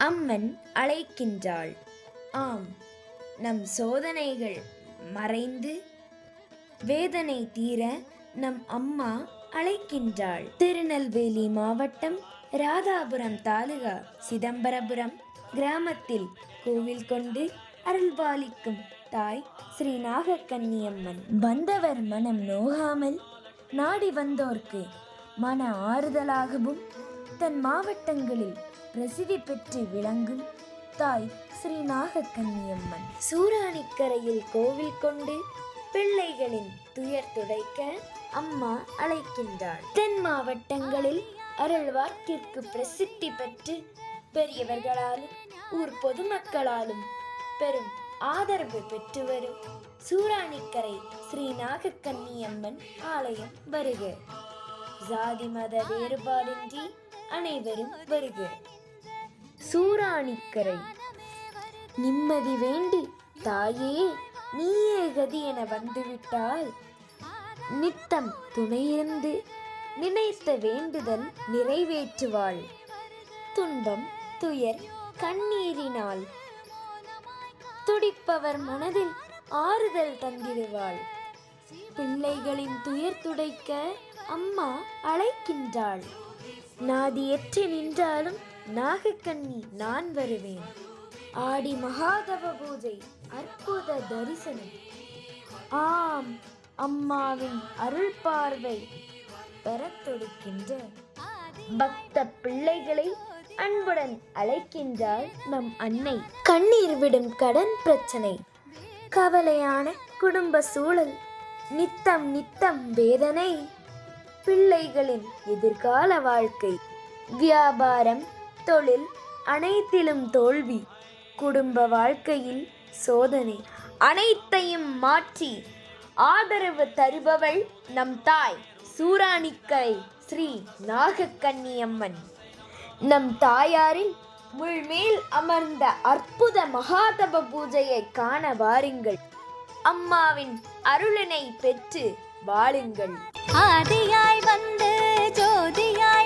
அம்மன் அழைக்கின்றாள். ஆம் நம் சோதனைகள் மறைந்து வேதனை தீர நம் அம்மா அழைக்கின்றாள். திருநெல்வேலி மாவட்டம் ராதாபுரம் தாலுகா சிதம்பரபுரம் கிராமத்தில் கோவில் கொண்டு அருள்பாலிக்கும் தாய் ஸ்ரீ நாகக்கன்னியம்மன் வந்தவர் மனம் நோகாமல் நாடி வந்தோர்க்கு மன ஆறுதலாகவும் தன் மாவட்டங்களில் பிரசித்தி பெற்று விளங்கும் தாய் ஸ்ரீ நாகக்கன்னியம்மன் சூராணிக்கரையில் கோவில் கொண்டு பிள்ளைகளின் துயர் துடைக்க அம்மா அழைக்கின்றாள். தென் மாவட்டங்களில் அருள்வார்க்கிற்கு பிரசித்தி பெற்று பெரியவர்களாலும் ஊர் பொதுமக்களாலும் பெரும் ஆதரவு பெற்று வரும் சூராணிக்கரை ஸ்ரீ நாகக்கன்னியம்மன் ஆலயம் வருக. ஜாதி மத வேறுபாடின்றி அனைவரும் வருக. சூராணிக்கரை நிம்மதி வேண்டி தாயே நீயே கதி என வந்துவிட்டால் நித்தம் துணையிருந்து நினைத்த வேண்டுதல் நிறைவேற்றுவாள். துன்பம் துயர் கண்ணீரினால் துடிப்பவர் மனதில் ஆறுதல் தந்திடுவாள். பிள்ளைகளின் துயர் துடைக்க அம்மா அழைக்கின்றாள். நாதி எற்றி நின்றாலும் நாகக்கண்ணி நான் வருவேன். ஆடி மகாதவ பூஜை அற்புத தரிசனம். ஆம் அம்மாவின் அருள் பார்வை பெறத்தொடுக்கின்ற பக்த பிள்ளைகளை அன்புடன் அழைக்கின்றாள் நம் அன்னை. கண்ணீர் விடும் கடன் பிரச்சனை கவலையான குடும்ப சூழல் நித்தம் நித்தம் வேதனை பிள்ளைகளின் எதிர்கால வாழ்க்கை. வியாபாரம் தொழில் அனைத்திலும் தோல்வி. குடும்ப வாழ்க்கையில் சோதனை அனைத்தையும் மாற்றி ஆதரவு தருபவள் நம் தாய் சூராணிக்கரை ஸ்ரீ நாகக்கன்னியம்மன் நம் தாயாரின் முள்மேல் அமர்ந்த அற்புத மகாதப பூஜையை காண வாருங்கள். அம்மாவின் அருளினை பெற்று வாழுங்கள். ஆதியாய் வந்து ஜோதியாய்